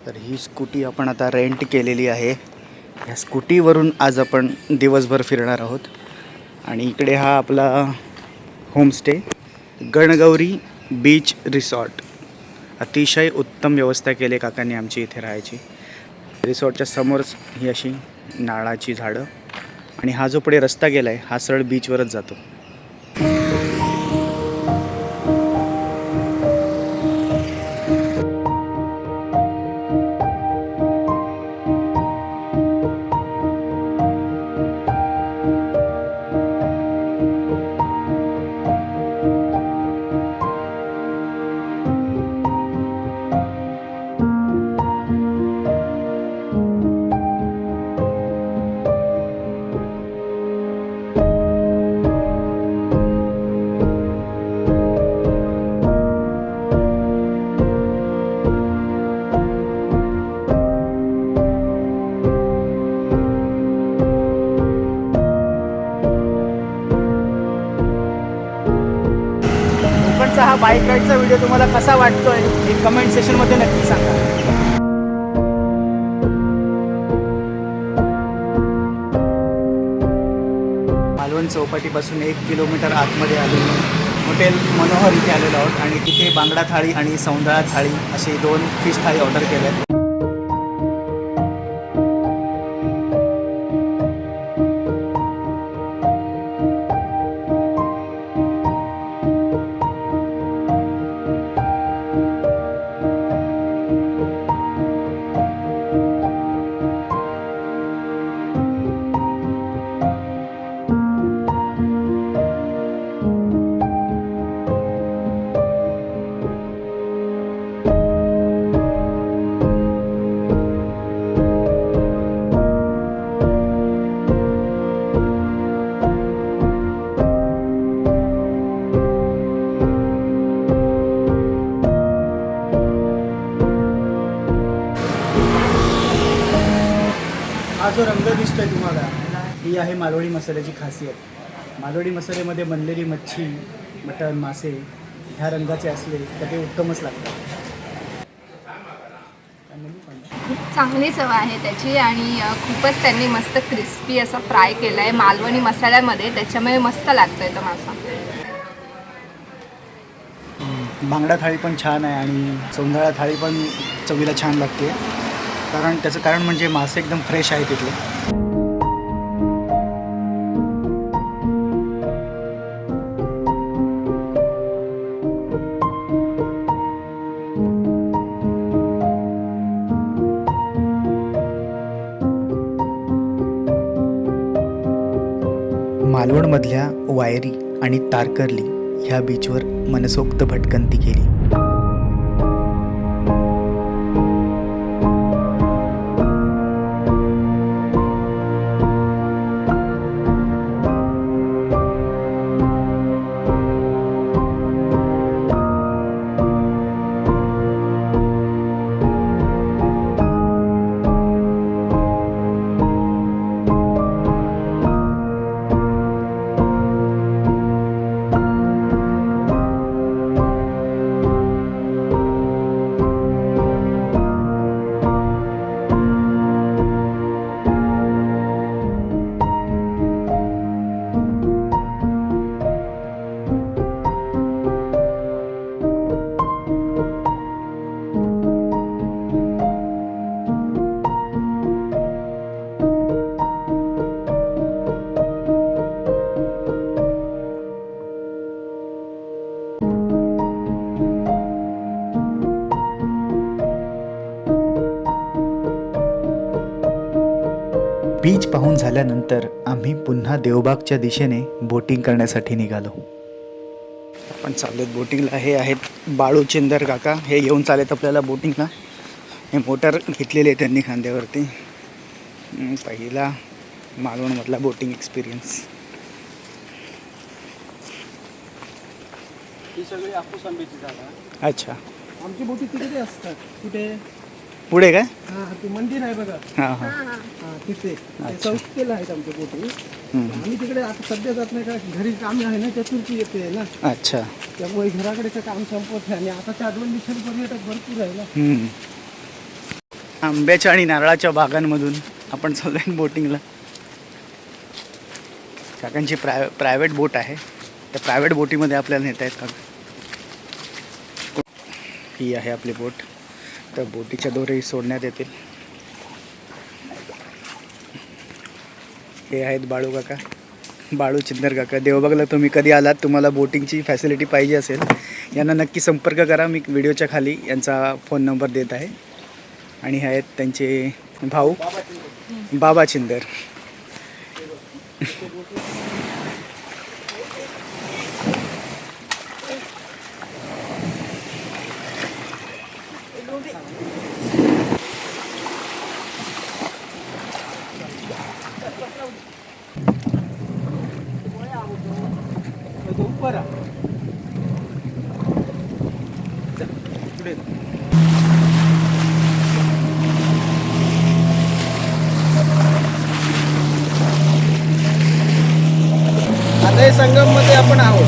तर ही स्कूटी आपण आता रेंट केलेली आहे. ह्या स्कूटीवरून आज आपण दिवसभर फिरणार आहोत. आणि इकडे हा आपला होमस्टे गणगौरी बीच रिसॉर्ट अतिशय उत्तम व्यवस्था केली आहे काकांनी आमची इथे राहायची. रिसॉर्टच्या समोरच ही अशी नाळाची झाडं. आणि हा जो पुढे रस्ता गेला आहे हा सरळ बीचवरच जातो. बाईक राईडचा व्हिडिओ तुम्हाला कसा वाटतोय हे कमेंट सेशनमध्ये नक्की सांगा. मालवण चौपाटीपासून एक किलोमीटर आतमध्ये आलेलो. हॉटेल मनोहर इथे आलेलो आहोत. आणि तिथे बांगडा थाळी आणि सौंदळा थाळी असे दोन फिश थाळी ऑर्डर केल्या मालवणी मसाल्याची खासियत. मालवणी मसाल्यामध्ये बनलेली मच्छी मटण मासे ह्या रंगाचे असले तर ते उत्तमच लागतात. खूप चांगली चव आहे त्याची आणि खूपच त्यांनी मस्त क्रिस्पी असं फ्राय केलं आहे मालवणी मसाल्यामध्ये त्याच्यामुळे मस्त लागतोय तो मासा. बांगडा थाळी पण छान आहे आणि सौंदळा थाळी पण चवीला छान लागते. कारण त्याचं कारण म्हणजे मासे एकदम फ्रेश आहे तिथले मधल्या वायरी आणि तारकर्ली ह्या बीचवर मनसोक्त भटकंती केली. बीच पाहून झाल्यानंतर आम्ही पुन्हा देवबागच्या दिशेने बोटिंग करण्यासाठी निघालो. आपण चाललोत बोटिंगला. हे आहेत बाळू चिंदर काका. हे येऊन चालेत आपल्याला बोटिंगला हे मोटर घेतलेली आहे त्यांनी खांद्यावरती. पहिला मालवणमधला बोटिंग एक्सपिरियन्स ही सगळी आंब्याची. अच्छा. आमची बोटी तिकडे असतात. कुठे? पुढे काय हा ते मंदिर आहे बघा. हां हां. हा तिथे. ते आहेत आमच्या हम्म. आम्ही तिकडे आता सध्या जात नाही का घरी काम आहे ना चतुर्थी येते ना. अच्छा. त्यामुळे घराकडेचं काम संपत आहे. आणि आता चादवण दिशेने पर्यटक भरपूर आहे ना. हम्म. आंब्याच्या आणि नारळाच्या बागांमधून आपण चाललो आहे बोटिंगला. काकांची प्राय प्रायव्हेट बोट आहे. त्या प्रायव्हेट बोटीमध्ये आपल्याला नेता आहेत काका ही आहे आपली बोट. तर बोटीच्या दोरेही सोडण्यात येतील. हे आहेत बाळू काका. बाळू चिंदर काका. देवबागला तुम्ही कधी आलात? तुम्हाला बोटिंगची फॅसिलिटी पाहिजे असेल यांना नक्की संपर्क करा. मी व्हिडिओच्या खाली यांचा फोन नंबर देत आहे. आणि हे आहेत त्यांचे भाऊ. बाबा चिंदर आता हे संगममध्ये आपण आहोत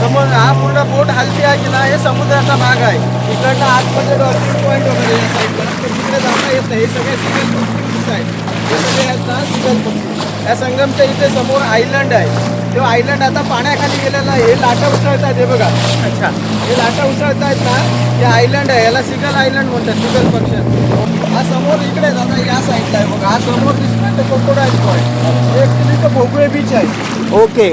समोर हा पूर्ण बोट हलती आहे की ना हे समुद्राचा भाग आहे. इकडनं आतमध्ये डॉल्फिन पॉईंट वगैरे या साईडला तिकडे जाता येत नाही. हे सगळे सिगल पक्षी आहेत. हे सगळे आहेत ना सिगल पक्षी या संगमच्या इथे समोर आयलंड आहे. तो आयलंड आता पाण्याखाली गेलेला आहे. हे लाटा उसळत आहेत हे बघा. अच्छा. हे लाटा उसळत आहेत ना हे आयलंड आहे. याला सिगल आयलंड म्हणतात सिगल पक्षी हा समोर इकडे दादा या साईडला आहे. बघा हा समोर दिसतोय तो कोकोडाईल पॉईंट ॲक्च्युली तो भोगवे बीच आहे. ओके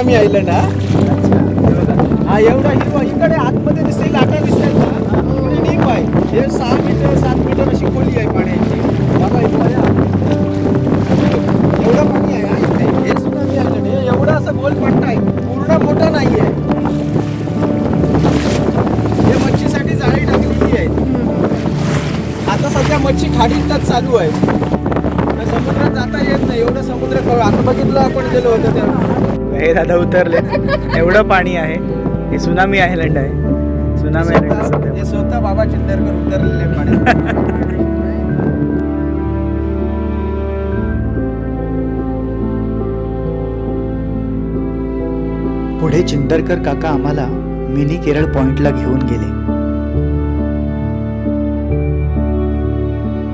आम्ही आयलं ना. हा एवढा हिरवा इकडे आतमध्ये दिसते लाटा दिसतात ना. इकडे डीप आहे. हे सहा मीटर सात मीटर अशी खोली आहे पाण्याची. बघा एवढं पाणी आहे हा इथे हे सुनामी आयलंड हे एवढं असं गोल पट्टा आहे. पूर्ण मोठा नाही आहे. हे मच्छीसाठी जाळी टाकलेली आहे. आता सध्या मच्छी खाडीतच चालू आहे. समुद्रात जाता येत नाही. एवढं समुद्र कळ- आता बघितलं आपण गेलो होतो त्या हे दादा उतरले. एवढं पाणी आहे. हे सुनामी आयलंड आहे. सुनामी आयलंड आहे स्वतः-. हे बाबा चिंदरकर उतरलेले पाण्यात. पुढे चिंदरकर काका आम्हाला मिनी केरळ पॉइंटला घेऊन गेले.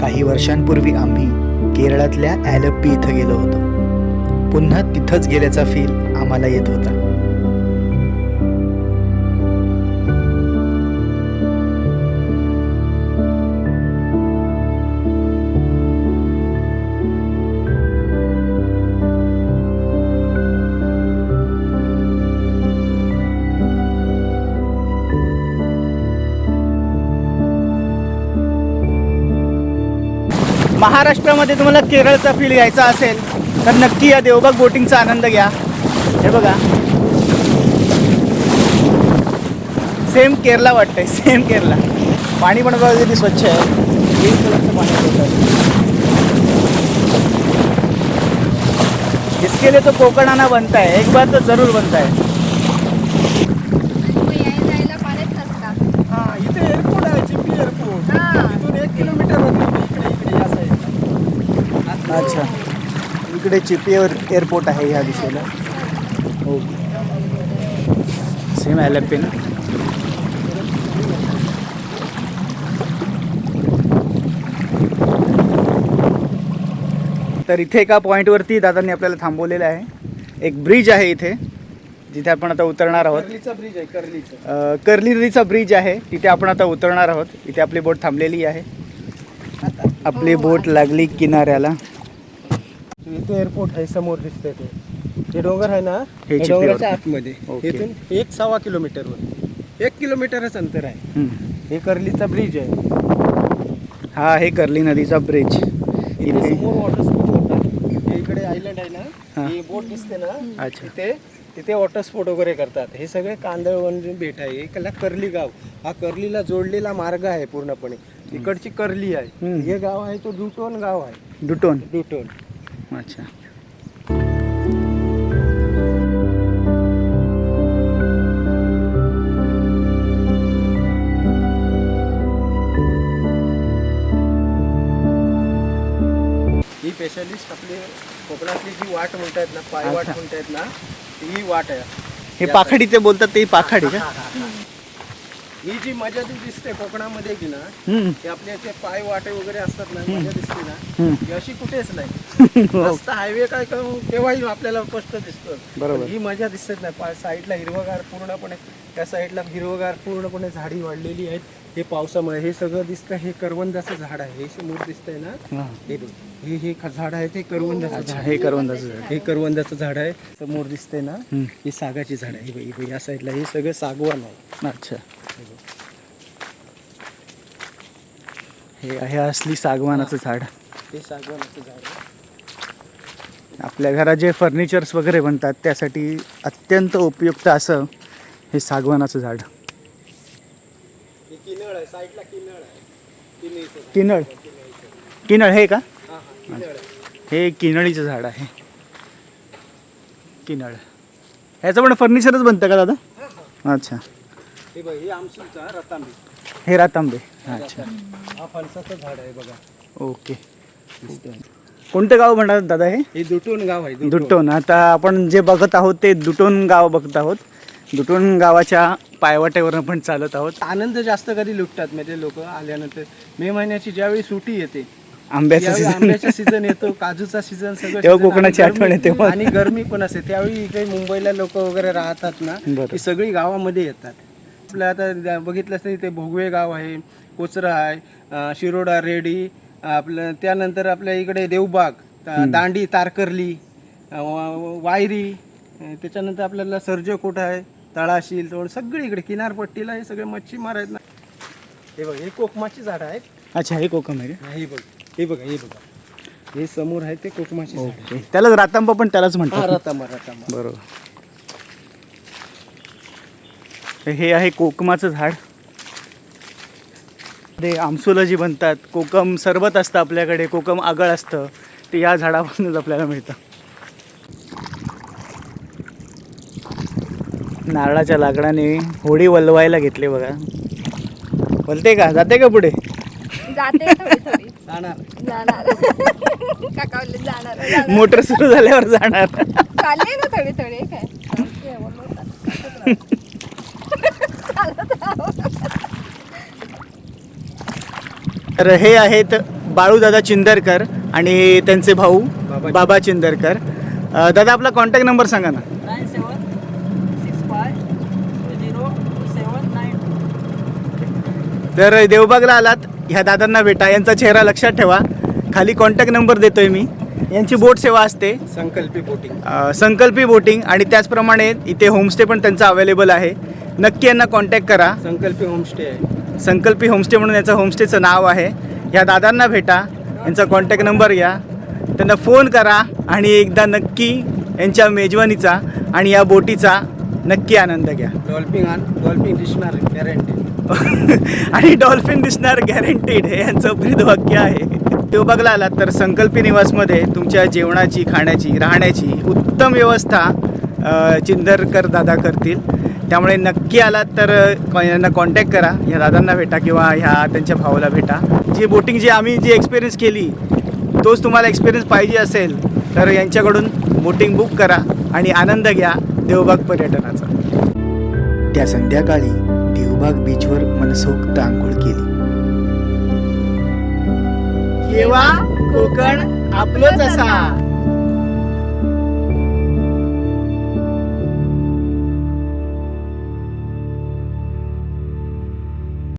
काही वर्षांपूर्वी आम्ही केरळातल्या ॲलप्पी इथं गेलो होतो. पुन्हा तिथंच गेल्याचा फील आम्हाला येत होता. महाराष्ट्रामध्ये तुम्हाला केरळचा फील घ्यायचा असेल तर नक्की या देवबाग बोटिंगचा आनंद घ्या. हे बघा. सेम केरला वाटतंय सेम केरला पाणी पण बघा किती स्वच्छ आहे. ग्रीन कलरचं पाणी आहे. इसके लिए तो कोकण बनता है एक बार तो जरूर बनता है मग यायला जायला पाण्यात नसतात हा इथे एअरपोर्ट आहे चिपी एअरपोर्ट हा. इथून एक किलोमीटर होती इकडे इकडे या साईडला अच्छा इकडे चिपी एअरपोर्ट आहे ह्या दिशेला. हो सेम ॲलप्पी ना? तर इथे एका पॉईंटवरती दादांनी आपल्याला थांबवलेलं आहे. एक ब्रिज आहे इथे जिथे आपण आता उतरणार आहोत. कर्लीचा ब्रिज आहे कर्लीचा. अ, कर्ली नदीचा ब्रिज आहे तिथे आपण आता उतरणार आहोत. इथे आपली बोट थांबलेली आहे. आपली बोट लागली किनाऱ्याला. इथे एअरपोर्ट आहे समोर दिसतंय ते. हे डोंगर आहे ना हे. डोंगराच्या आतमध्ये. ओके. इथून एक सव्वा किलोमीटरवर एक किलोमीटरच अंतर आहे. हम्म. हे कर्लीचा ब्रिज आहे. हा आहे कर्ली नदीचा ब्रिज इथे इथे समोर वॉटर स्पोर्ट होतात हे इकडे आयलंड आहे हा. ना ही. बोट दिसते ना अच्छा. तिथे तिथे वॉटर स्पोर्ट वगैरे करतात. हे सगळे कांदळवन जे बेट आहे इकडला कर्ली गाव. हा कर्लीला जोडलेला मार्ग आहे पूर्णपणे. इकडची कर्ली आहे. हम्म. हे गाव आहे तो डुटोन गाव आहे. डुटोन. डुटोन. अच्छा. ही स्पेशलिस्ट आपली कोकणातली जी वाट म्हणतायत ना पायवाट अच्छा. म्हणतायत ना ही वाट आहे. हे पाखाडी ते बोलतात ते पाखाडी का? ही जी मजा जी दिसते कोकणामध्ये की ना हम्म. ते आपले ते पाय वाटे वगैरे असतात ना मजा दिसते ना. ही अशी कुठेच नाही हो. रस्ता हायवे काय करू तेव्हाही आपल्याला स्पष्ट दिसतं बरोबर. पण ही मजा दिसत नाही पा साईडला हिरवगार पूर्णपणे त्या साईडला हिरवगार पूर्णपणे झाडी वाढलेली आहेत हे पावसामुळे हे सगळं दिसतं हे करवंदाचं झाड आहे हे समोर दिसतंय ना हा. हे बघ. हे हे ख- झाड आहे ते करवंदाचं झाड हे करवंदाचं झाड हे करवंदाचं झाड आहे समोर दिसतंय ना. हे सागाची झाड आहे हे बघ, हे बघ, या साईडला हे सगळं सागवान आहे अच्छा हे आहे असली सागवानाचं झाड. हे सागवानाचं झाड आपल्या घरात जे फर्निचर्स वगैरे बनतात त्यासाठी अत्यंत उपयुक्त असं हे सागवानाचं झाड. किनळ किनळ हे का? हे किनळीचं झाड आहे. किनळ. ह्याचं पण फर्निचरच बनतं का दादा? अच्छा. हे बघ हे आमसूलचा रतांबी. हे रातांबे. अच्छा. हा फणसाचं झाड आहे बघा. ओके. कोणतं गाव म्हणतात दादा हे? हे दुटोन गाव आहे दुटोन. दुटोन. आता आपण जे बघत आहोत ते दुटोन गाव बघत आहोत. दुटोन गावाच्या पायवाट्यावर आपण चालत आहोत. आनंद जास्त कधी लुटतात म्हणजे लोक? आल्यानंतर मे महिन्याची ज्यावेळी सुट्टी येते आंब्याचं सीझन आंब्याचा सीझन येतो काजूचा सीझन सगळं तेव्हा season कोकणाची आणि आठवण गरमी- येते मग. आणि गरमी पण असते. त्यावेळी इकडे मुंबईला लोक वगैरे राहतात ना बरं. ती सगळी गावामध्ये येतात. आपलं आता ज- बघितलं असतं इथे भोगवे गाव आहे कोचरा आहे शिरोडा रेडी आपलं त्यानंतर आपल्या इकडे देवबाग ता- दांडी तारकर्ली वायरी त्याच्यानंतर आपल्याला सर्जकोट आहे तळाशील तोड सगळी इकडे किनारपट्टीला हे सगळे मच्छीमार आहेत ना. हे बघ हे कोकमाची झाडं आहेत. अच्छा हे कोकम आहे? हा, हे बघ हे बघा हे बघा. हे समोर आहे ते कोकमाची त्यालाच रातांबा पण त्यालाच म्हणतात रतांबा रतांबा. बरोबर. तर हे आहे कोकमाचं झाड. ते आमसुलं जी बनतात. कोकम सरबत असतं आपल्याकडे कोकम आगळ असतं. ते या झाडापासूनच आपल्याला मिळतं. नारळाच्या लाकडाने होडी वलवायला घेतली बघा. बोलते का? जाते का पुढे? जाते थोडी थोडी? जाणार. जाणार. काका बोलले जाणार. जाणार. मोटर सुरू झाल्यावर जाणार. चालली ना थोडी थोडी? काय? तर हे आहेत बाळूदादा चिंदरकर आणि त्यांचे भाऊ बाबा बाबा चिंदरकर. अ, दादा आपला कॉन्टॅक्ट नंबर सांगा ना. Nine seven six five two zero two seven nine तर देवबागला आलात. ह्या दादांना भेटा. यांचा चेहरा लक्षात ठेवा. खाली कॉन्टॅक्ट नंबर देतोय मी. यांची बोट सेवा असते. संकल्पी बोटिंग. अ, संकल्पी बोटिंग आणि त्याचप्रमाणे इथे होमस्टे पण त्यांचं अवेलेबल आहे. नक्की यांना कॉन्टॅक्ट करा. संकल्पी होमस्टे आहे. संकल्पी होमस्टे म्हणून याचं होमस्टेचं नाव आहे. ह्या दादांना भेटा यांचा कॉन्टॅक्ट नंबर घ्या. त्यांना फोन करा आणि एकदा नक्की यांच्या मेजवानीचा आणि या बोटीचा नक्की आनंद घ्या. डॉल्फिन डॉल्फिन दिसणार गॅरंटी आणि डॉल्फिन दिसणार गॅरंटीड हे यांचं ब्रीदवाक्य आहे. तो बघला आलात तर संकल्पी निवासमध्ये तुमच्या जेवणाची खाण्याची राहण्याची उत्तम व्यवस्था चिंदरकर दादा करतील. त्यामुळे नक्की आलात तर यांना कॉन्टॅक्ट करा ह्या दादांना भेटा किंवा ह्या त्यांच्या भावाला भेटा. जी बोटिंग जी आम्ही जी एक्सपिरियन्स केली तोच तुम्हाला एक्सपिरियन्स पाहिजे असेल तर यांच्याकडून बोटिंग बुक करा आणि आनंद घ्या देवबाग पर्यटनाचा. त्या संध्याकाळी देवबाग बीचवर मनसोक्त आंघोळ केली. येवा कोकण आपलंच असा